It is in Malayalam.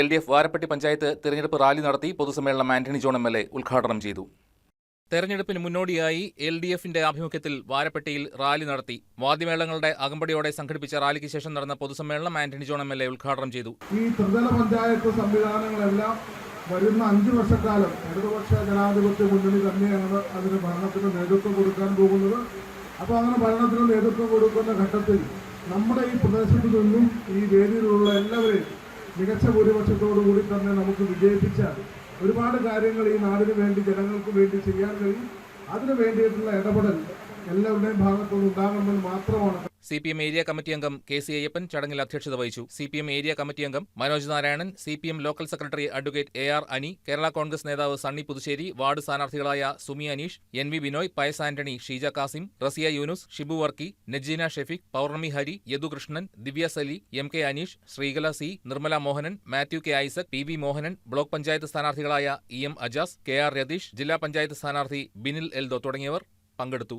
L D F Varappetty panchayat തിരഞ്ഞെടുപ്പ് റാലി നടത്തി പൊതുസമ്മേളനം Antony John M L A ഉദ്ഘാടനം ചെയ്തു. തെരഞ്ഞെടുപ്പിന് മുന്നോടിയായി എൽ ഡി എഫിന്റെ ആഭിമുഖ്യത്തിൽ വാരപ്പെട്ടിയിൽ റാലി നടത്തി. വാദ്യമേളങ്ങളുടെ അകമ്പടിയോടെ സംഘടിപ്പിച്ച റാലിക്ക് ശേഷം നടന്ന പൊതുസമ്മേളനം Antony John M L A ഉദ്ഘാടനം ചെയ്തു. ഈ ത്രിതല പഞ്ചായത്ത് സംവിധാനങ്ങളെല്ലാം വരുന്ന അഞ്ചു വർഷക്കാലം ഇടതുപക്ഷ ജനാധിപത്യ മുന്നണി തന്നെയാണ് അതിന് ഭരണത്തിന് നേതൃത്വം കൊടുക്കാൻ പോകുന്നത്. അപ്പോൾ അങ്ങനെ ഭരണത്തിന് നേതൃത്വം കൊടുക്കുന്ന ഘട്ടത്തിൽ നമ്മുടെ ഈ പ്രദേശത്തു നിന്നും ഈ വേദിയിലുള്ള എല്ലാവരെയും മികച്ച ഭൂരിപക്ഷത്തോടുകൂടി തന്നെ നമുക്ക് വിജയിപ്പിച്ചാൽ ഒരുപാട് കാര്യങ്ങൾ ഈ നാടിന് വേണ്ടി ജനങ്ങൾക്ക് വേണ്ടി ചെയ്യാൻ കഴിയും. അതിനു വേണ്ടിയിട്ടുള്ള ഇടപെടൽ എല്ലാവരുടെയും ഭാഗത്തുനിന്ന് ഉണ്ടാകണമെന്ന് മാത്രമാണ് C P M area committee അംഗം കെ സി അയ്യപ്പൻ ചടങ്ങിൽ അധ്യക്ഷത വഹിച്ചു. C P M area committee അംഗം Manoj Narayanan C P M local secretary advocate A R Ani Kerala Congress നേതാവ് Sunny Puthussery ward സ്ഥാനാർത്ഥികളായ Sumi Aneesh N V Binoy Pius Antony Sheeja Kasim Raziya Yunus Shibu Varkey Najeena Shefik Pournami Hari Yadukrishnan Divya Sali M K Aneesh Sreekala C Nirmala Mohanan Mathew K Isaac P V Mohanan block panchayat സ്ഥാനാർത്ഥികളായ E M Ajas K R Ratheesh ജില്ലാ പഞ്ചായത്ത് സ്ഥാനാർത്ഥി ബിനിൽ എൽദോ തുടങ്ങിയവർ പങ്കെടുത്തു.